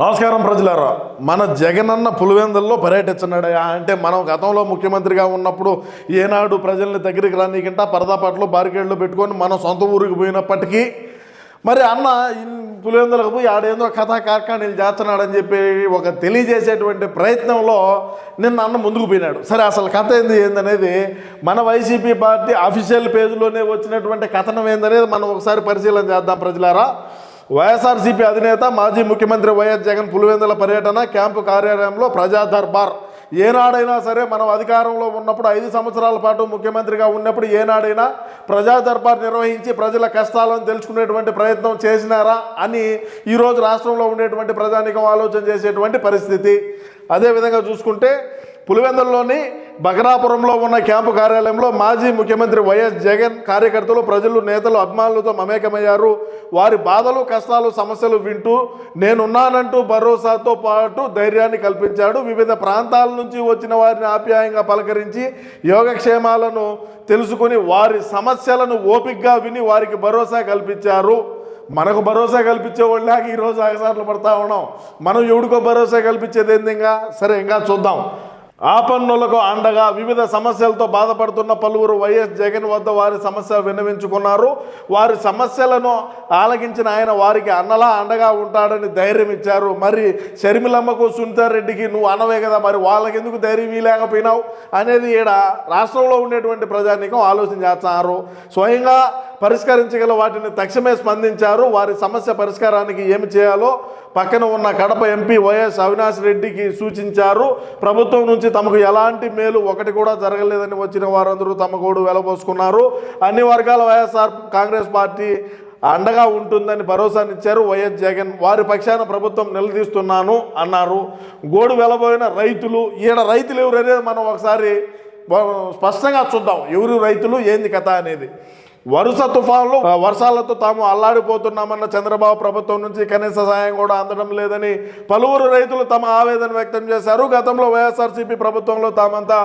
నమస్కారం ప్రజలారా. మన జగనన్న పులివెందుల్లో పర్యటిస్తున్నాడు అంటే మనం గతంలో ముఖ్యమంత్రిగా ఉన్నప్పుడు ఏనాడు ప్రజల్ని దగ్గరికి రానికంట పరదాపాట్లు బారికేడ్లు పెట్టుకొని మనం సొంత ఊరికి పోయినప్పటికీ మరి అన్న పులివెందులకు పోయి ఆడేందో కథా కార్ఖానీలు చేస్తున్నాడని చెప్పి ఒక తెలియజేసేటువంటి ప్రయత్నంలో నిన్న అన్న ముందుకు పోయినాడు. సరే అసలు కథ ఏంది ఏందనేది మన వైసీపీ పార్టీ అఫీషియల్ పేజీలోనే వచ్చినటువంటి కథనం ఏందనేది మనం ఒకసారి పరిశీలన చేద్దాం ప్రజలారా. వైఎస్ఆర్సీపీ అధినేత మాజీ ముఖ్యమంత్రి వైఎస్ జగన్ పులివెందుల పర్యటన క్యాంపు కార్యాలయంలో ప్రజా దర్బార్. ఏనాడైనా సరే మనం అధికారంలో ఉన్నప్పుడు ఐదు సంవత్సరాల పాటు ముఖ్యమంత్రిగా ఉన్నప్పుడు ఏనాడైనా ప్రజా దర్బార్ నిర్వహించి ప్రజల కష్టాలను తెలుసుకునేటువంటి ప్రయత్నం చేసినారా అని ఈరోజు రాష్ట్రంలో ఉండేటువంటి ప్రజానికం ఆలోచన చేసేటువంటి పరిస్థితి. అదేవిధంగా చూసుకుంటే పులివెందుల్లోని బగనాపురంలో ఉన్న క్యాంపు కార్యాలయంలో మాజీ ముఖ్యమంత్రి వైఎస్ జగన్ కార్యకర్తలు ప్రజలు నేతలు అభిమానులతో మమేకమయ్యారు. వారి బాధలు కష్టాలు సమస్యలు వింటూ నేనున్నానంటూ భరోసాతో పాటు ధైర్యాన్ని కల్పించాడు. వివిధ ప్రాంతాల నుంచి వచ్చిన వారిని ఆప్యాయంగా పలకరించి యోగక్షేమాలను తెలుసుకుని వారి సమస్యలను ఓపికగా విని వారికి భరోసా కల్పించారు. మనకు భరోసా కల్పించే వాళ్ళకి ఈరోజు ఆగసార్లు పడతా ఉన్నాం. మనం ఎవడికో భరోసా కల్పించేది ఏంది ఇంకా? సరే ఇంకా చూద్దాం. ఆపన్నులకు అండగా వివిధ సమస్యలతో బాధపడుతున్న పలువురు వైఎస్ జగన్ వద్ద వారి సమస్య విన్నవించుకున్నారు. వారి సమస్యలను ఆలకించిన ఆయన వారికి అన్నలా అండగా ఉంటాడని ధైర్యం ఇచ్చారు. మరి షర్మిలమ్మకు సునీతారెడ్డికి నువ్వు అనవే కదా మరి వాళ్ళకి ఎందుకు ధైర్యం ఇవ్వలేకపోయినావు అనేది ఈడ రాష్ట్రంలో ఉండేటువంటి ప్రజానీకం ఆలోచన చేస్తున్నారు. స్వయంగా పరిష్కరించగల వాటిని తక్షణమే స్పందించారు. వారి సమస్య పరిష్కారానికి ఏమి చేయాలో పక్కన ఉన్న కడప ఎంపీ వైఎస్ అవినాష్ రెడ్డికి సూచించారు. ప్రభుత్వం నుంచి తమకు ఎలాంటి మేలు ఒకటి కూడా జరగలేదని వచ్చిన వారందరూ తమ గోడు వెలబోసుకున్నారు. అన్ని వర్గాల వైఎస్ఆర్ కాంగ్రెస్ పార్టీ అండగా ఉంటుందని భరోసానిచ్చారు వైఎస్ జగన్. వారి పక్షాన ప్రభుత్వం నిలదీస్తున్నాను అన్నారు. గోడు వెలబోయిన రైతులు ఈడ రైతులు ఎవరు అనేది మనం ఒకసారి స్పష్టంగా చూద్దాం. ఎవరు రైతులు ఏంది కథ అనేది. వరుస తుఫాన్లు వర్షాలతో తాము అల్లాడిపోతున్నామన్న చంద్రబాబు ప్రభుత్వం నుంచి కనీస సహాయం కూడా అందడం లేదని పలువురు రైతులు తమ ఆవేదన వ్యక్తం చేశారు. గతంలో వైఎస్ఆర్సీపీ ప్రభుత్వంలో తామంతా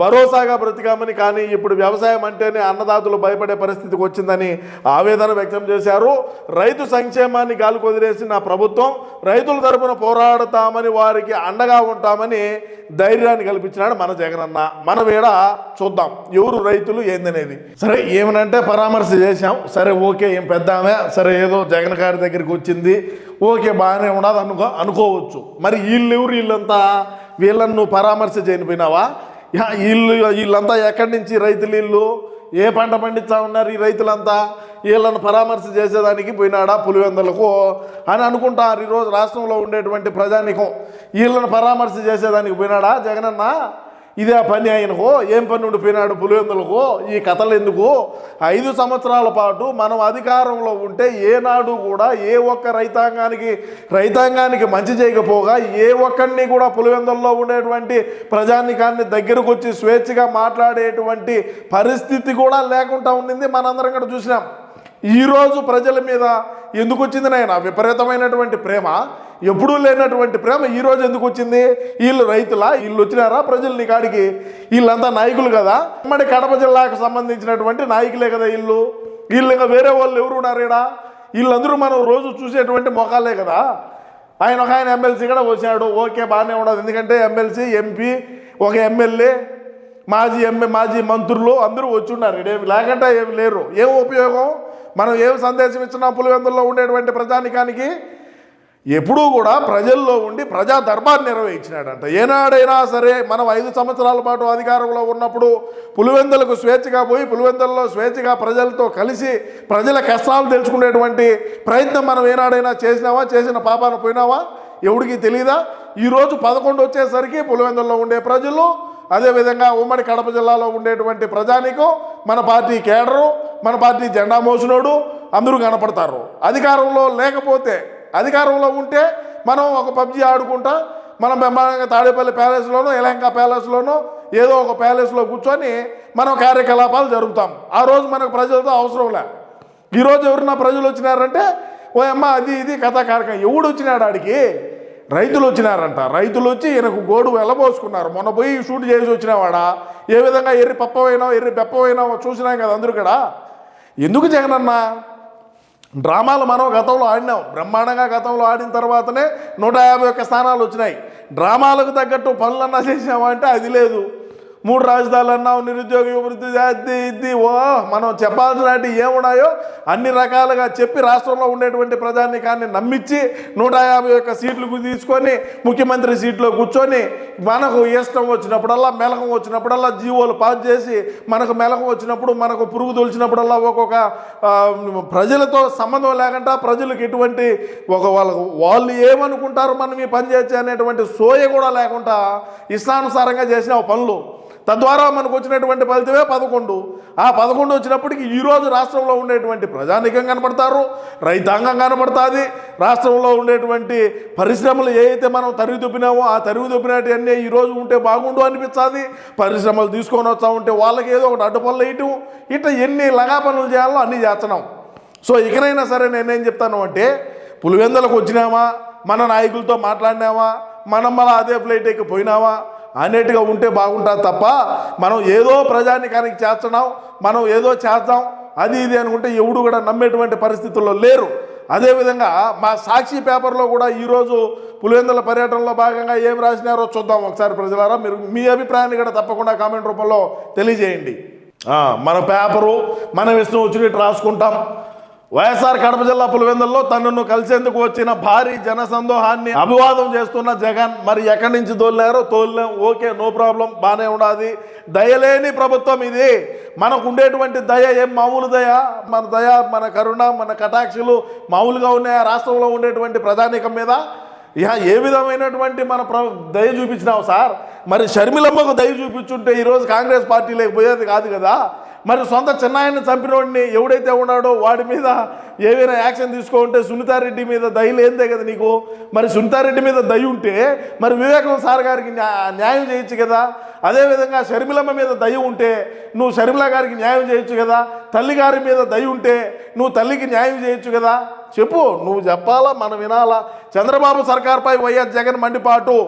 భరోసాగా బ్రతికామని కానీ ఇప్పుడు వ్యవసాయం అంటేనే అన్నదాతలు భయపడే పరిస్థితికి వచ్చిందని ఆవేదన వ్యక్తం చేశారు. రైతు సంక్షేమాన్ని గాలి కొదిలేసిన ప్రభుత్వం రైతుల తరపున పోరాడతామని వారికి అండగా ఉంటామని ధైర్యాన్ని కల్పించినాడు మన జగనన్న మన ఈడ చూద్దాం ఎవరు రైతులు ఏందనేది. సరే ఏమనంటే పరామర్శ చేశాం. సరే ఓకే ఏం పెద్ద సరే ఏదో జగన్ గారి దగ్గరికి వచ్చింది. ఓకే బాగానే ఉండదు అనుకో అనుకోవచ్చు. మరి వీళ్ళు ఎవరు వీళ్ళంతా? వీళ్ళని నువ్వు పరామర్శ చేయనిపోయినావా? వీళ్ళు వీళ్ళంతా ఎక్కడి నుంచి రైతులు వీళ్ళు ఏ పంట పండిస్తా ఉన్నారు ఈ రైతులంతా? వీళ్ళని పరామర్శ చేసేదానికి పోయినాడా పులివెందులకు? అని అనుకుంటారు ఈరోజు రాష్ట్రంలో ఉండేటువంటి ప్రజానికం. వీళ్ళని పరామర్శ చేసేదానికి పోయినాడా జగనన్న? ఇదే పని ఆయనకో ఏం పని ఉండిపోయినాడు పులివెందులకో ఈ కథలు ఎందుకు? ఐదు సంవత్సరాల పాటు మనం అధికారంలో ఉంటే ఏనాడు కూడా ఏ ఒక్క రైతాంగానికి రైతాంగానికి మంచి చేయకపోగా ఏ ఒక్కడిని కూడా పులివెందుల్లో ఉండేటువంటి ప్రజానికాన్ని దగ్గరకు వచ్చి స్వేచ్ఛగా మాట్లాడేటువంటి పరిస్థితి కూడా లేకుండా ఉండింది మనందరం కూడా చూసినాం. ఈరోజు ప్రజల మీద ఎందుకు వచ్చింది నాయన? విపరీతమైనటువంటి ప్రేమ. ఎప్పుడూ లేనటువంటి ప్రేమ ఈరోజు ఎందుకు వచ్చింది? వీళ్ళు రైతులా? వీళ్ళు వచ్చినారా ప్రజలు నీ కాడికి? వీళ్ళంతా నాయకులు కదా? మన కడప జిల్లాకు సంబంధించినటువంటి నాయకులే కదా వీళ్ళు? వీళ్ళు ఇంకా వేరే వాళ్ళు ఎవరు ఉన్నారు ఈడ? వీళ్ళందరూ మనం రోజు చూసేటువంటి మొఖాలే కదా? ఆయన ఒక ఆయన ఎమ్మెల్సీ కూడా వచ్చాడు ఓకే బాగానే ఉండదు ఎందుకంటే ఎమ్మెల్సీ ఎంపీ ఒక ఎమ్మెల్యే మాజీ ఎంఏ మాజీ మంత్రులు అందరూ వచ్చి ఉన్నారు. లేకుండా ఏమి లేరు. ఏం ఉపయోగం? మనం ఏం సందేశం ఇచ్చినా పులివెందుల్లో ఉండేటువంటి ప్రజానికానికి? ఎప్పుడూ కూడా ప్రజల్లో ఉండి ప్రజా దర్బార్ నిర్వహించినాడంట. ఏనాడైనా సరే మనం ఐదు సంవత్సరాల పాటు అధికారంలో ఉన్నప్పుడు పులివెందులకు స్వేచ్ఛగా పోయి పులివెందుల్లో స్వేచ్ఛగా ప్రజలతో కలిసి ప్రజల కష్టాలు తెలుసుకునేటువంటి ప్రయత్నం మనం ఏనాడైనా చేసినావా? చేసిన పాపాన పోయినావా? ఎవడికి తెలియదా ఈరోజు పదకొండు వచ్చేసరికి పులివెందుల్లో ఉండే ప్రజలు అదేవిధంగా ఉమ్మడి కడప జిల్లాలో ఉండేటువంటి ప్రజానికం మన పార్టీ కేడరు మన పార్టీ జెండా మోసినోడు అందరూ కనపడతారు. అధికారంలో లేకపోతే అధికారంలో ఉంటే మనం ఒక పబ్జీ ఆడుకుంటా మనం బ్రహ్మాండంగా తాడేపల్లి ప్యాలెస్లోనో ఎలంకా ప్యాలెస్లోనో ఏదో ఒక ప్యాలెస్లో కూర్చొని మనం కార్యకలాపాలు జరుపుతాం. ఆ రోజు మనకు ప్రజలతో అవసరం లే. ఈరోజు ఎవరన్నా ప్రజలు వచ్చినారంటే ఓ అమ్మ అది ఇది కథా కార్యక్రమం ఎవడు వచ్చినాడు ఆడికి? రైతులు వచ్చినారంట. రైతులు వచ్చి ఈయనకు గోడు వెళ్ళబోసుకున్నారు. మొన్న పోయి షూట్ చేసి వచ్చినవాడా? ఏ విధంగా ఎర్రి పప్పవైనా ఎర్రి బెప్పవైనా చూసినాం కదా అందరూ కూడా. ఎందుకు జగనన్న? డ్రామాలు మనం గతంలో ఆడినాం. బ్రహ్మాండంగా గతంలో ఆడిన తర్వాతనే నూట యాభై ఒక్క స్థానాలు వచ్చినాయి. డ్రామాలకు తగ్గట్టు పనులన్నా చేసామంటే అది లేదు. మూడు రాజధానులు అన్నావు నిరుద్యోగ అభివృద్ధి అది ఇది ఓ మనం చెప్పాల్సినవి ఏమున్నాయో అన్ని రకాలుగా చెప్పి రాష్ట్రంలో ఉండేటువంటి ప్రజానికాన్ని నమ్మించి నూట యాభై ఒక్క సీట్లు తీసుకొని ముఖ్యమంత్రి సీట్లో కూర్చొని మనకు ఇష్టం వచ్చినప్పుడల్లా మెలకం వచ్చినప్పుడల్లా జీవోలు పాస్ చేసి మనకు మెలకం వచ్చినప్పుడు మనకు పురుగు తొలిచినప్పుడల్లా ఒక్కొక్క ప్రజలతో సంబంధం లేకుండా ప్రజలకు ఎటువంటి ఒక వాళ్ళకు వాళ్ళు ఏమనుకుంటారు మనం ఈ పని చేయొచ్చు అనేటువంటి సోయ కూడా లేకుండా ఇష్టానుసారంగా చేసిన పనులు. తద్వారా మనకు వచ్చినటువంటి ఫలితమే పదకొండు. ఆ పదకొండు వచ్చినప్పటికీ ఈరోజు రాష్ట్రంలో ఉండేటువంటి ప్రజానికం కనపడతారు రైతాంగం కనపడుతుంది. రాష్ట్రంలో ఉండేటువంటి పరిశ్రమలు ఏవైతే మనం తరిగి దొప్పినామో ఆ తరిగి దొప్పినటువన్నీ ఈరోజు ఉంటే బాగుండు అనిపిస్తుంది. పరిశ్రమలు తీసుకొని వస్తా ఉంటే వాళ్ళకి ఏదో ఒకటి అడ్డుపనులు వేయటం. ఇట్లా ఎన్ని లగా పనులు చేయాలో అన్నీ చేస్తున్నాం. సో ఇకనైనా సరే నేనేం చెప్తాను అంటే పులివెందులకు వచ్చినామా? మన నాయకులతో మాట్లాడినామా? మనం మళ్ళీ అదే ఫ్లైట్ ఎక్కిపోయినామా అనేట్టుగా ఉంటే బాగుంటుంది తప్ప మనం ఏదో ప్రజానికానికి చేస్తున్నాం మనం ఏదో చేద్దాం అది ఇది అనుకుంటే ఎవడు కూడా నమ్మేటువంటి పరిస్థితుల్లో లేరు. అదేవిధంగా మా సాక్షి పేపర్లో కూడా ఈరోజు పులివెందుల పర్యటనలో భాగంగా ఏం రాసినారో చూద్దాం ఒకసారి ప్రజలారా. మీరు మీ అభిప్రాయాన్ని కూడా తప్పకుండా కామెంట్ రూపంలో తెలియజేయండి. మన పేపరు మనం ఇష్టం వచ్చినట్టు రాసుకుంటాం. వైఎస్ఆర్ కడప జిల్లా పులివెందుల్లో తనను కలిసేందుకు వచ్చిన భారీ జన సందోహాన్ని అభివాదం చేస్తున్న జగన్. మరి ఎక్కడి నుంచి తోలినారో తోలినాం. ఓకే నో ప్రాబ్లం బాగానే ఉండాది. దయలేని ప్రభుత్వం ఇది. మనకు ఉండేటువంటి దయ ఏం మామూలు దయ? మన దయ మన కరుణ మన కటాక్షులు మామూలుగా ఉన్నాయా? రాష్ట్రంలో ఉండేటువంటి ప్రధానికం మీద? ఇహ ఏ విధమైనటువంటి మన ప్ర దయ చూపించినావు సార్? మరి షర్మిలమ్మకు దయ చూపించుంటే ఈరోజు కాంగ్రెస్ పార్టీ లేకపోయేది కాదు కదా. మరి సొంత చిన్నాయన్ని చంపినోడిని ఎవడైతే ఉన్నాడో వాడి మీద ఏవైనా యాక్షన్ తీసుకోకుంటే సునీతారెడ్డి మీద దయ లేదే కదా నీకు? మరి సునీతారెడ్డి మీద దయ ఉంటే మరి వివేకం సార్ గారికి న్యాయం చేయొచ్చు కదా? అదేవిధంగా షర్మిలమ్మ మీద దయ ఉంటే నువ్వు షర్మిల గారికి న్యాయం చేయొచ్చు కదా? తల్లి గారి మీద దయ ఉంటే నువ్వు తల్లికి న్యాయం చేయొచ్చు కదా? చెప్పు నువ్వు చెప్పాలా? మనం వినాలా? చంద్రబాబు సర్కార్పై వైఎస్ జగన్ మండిపాటు.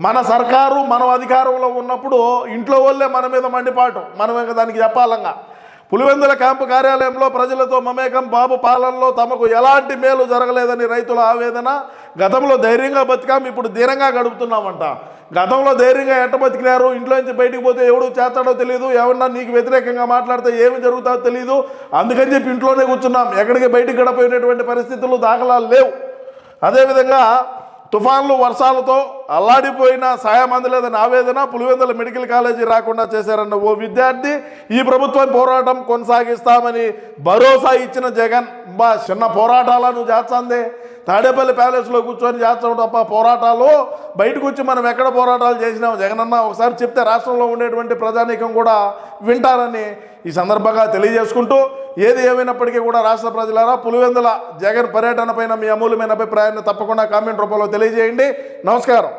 మన సర్కారు మనం అధికారంలో ఉన్నప్పుడు ఇంట్లో వాళ్ళే మన మీద మండిపాటు. మనం ఇంకా దానికి చెప్పాలంగా. పులివెందుల క్యాంపు కార్యాలయంలో ప్రజలతో మమేకం బాబు పాలనలో తమకు ఎలాంటి మేలు జరగలేదని రైతుల ఆవేదన. గతంలో ధైర్యంగా బతికాం ఇప్పుడు ధీరంగా గడుపుతున్నామంట. గతంలో ధైర్యంగా ఎట్ట బతికినారు? ఇంట్లో నుంచి బయటికి పోతే ఎవడు చేస్తాడో తెలియదు ఎవరన్నా నీకు వ్యతిరేకంగా మాట్లాడితే ఏమి జరుగుతుందో తెలియదు అందుకని చెప్పి ఇంట్లోనే కూర్చున్నాం. ఎక్కడికి బయటికి గడపోయినటువంటి పరిస్థితులు దాఖలాలు లేవు. అదేవిధంగా తుఫాన్లు వర్షాలతో అల్లాడిపోయిన సాయం అందలేదని ఆవేదన పులివెందుల మెడికల్ కాలేజీ రాకుండా చేశారన్న ఓ విద్యార్థి ఈ ప్రభుత్వం పోరాటం కొనసాగిస్తామని భరోసా ఇచ్చిన జగన్ బా చిన్న పోరాటాలను చేస్తాందే. తాడేపల్లి ప్యాలెస్లో కూర్చొని చేస్తాం తప్ప పోరాటాలు. బయటకు వచ్చి మనం ఎక్కడ పోరాటాలు చేసినాం? జగనన్న ఒకసారి చెప్తే రాష్ట్రంలో ఉండేటువంటి ప్రజానీకం కూడా వింటారని ఈ సందర్భంగా తెలియజేసుకుంటూ ఏది ఏమైనప్పటికీ కూడా రాష్ట్ర ప్రజలారా పులివెందుల జగన్ పర్యటన పైన మీ అమూల్యమైన అభిప్రాయాన్ని తప్పకుండా కామెంట్ రూపంలో తెలియజేయండి. నమస్కారం.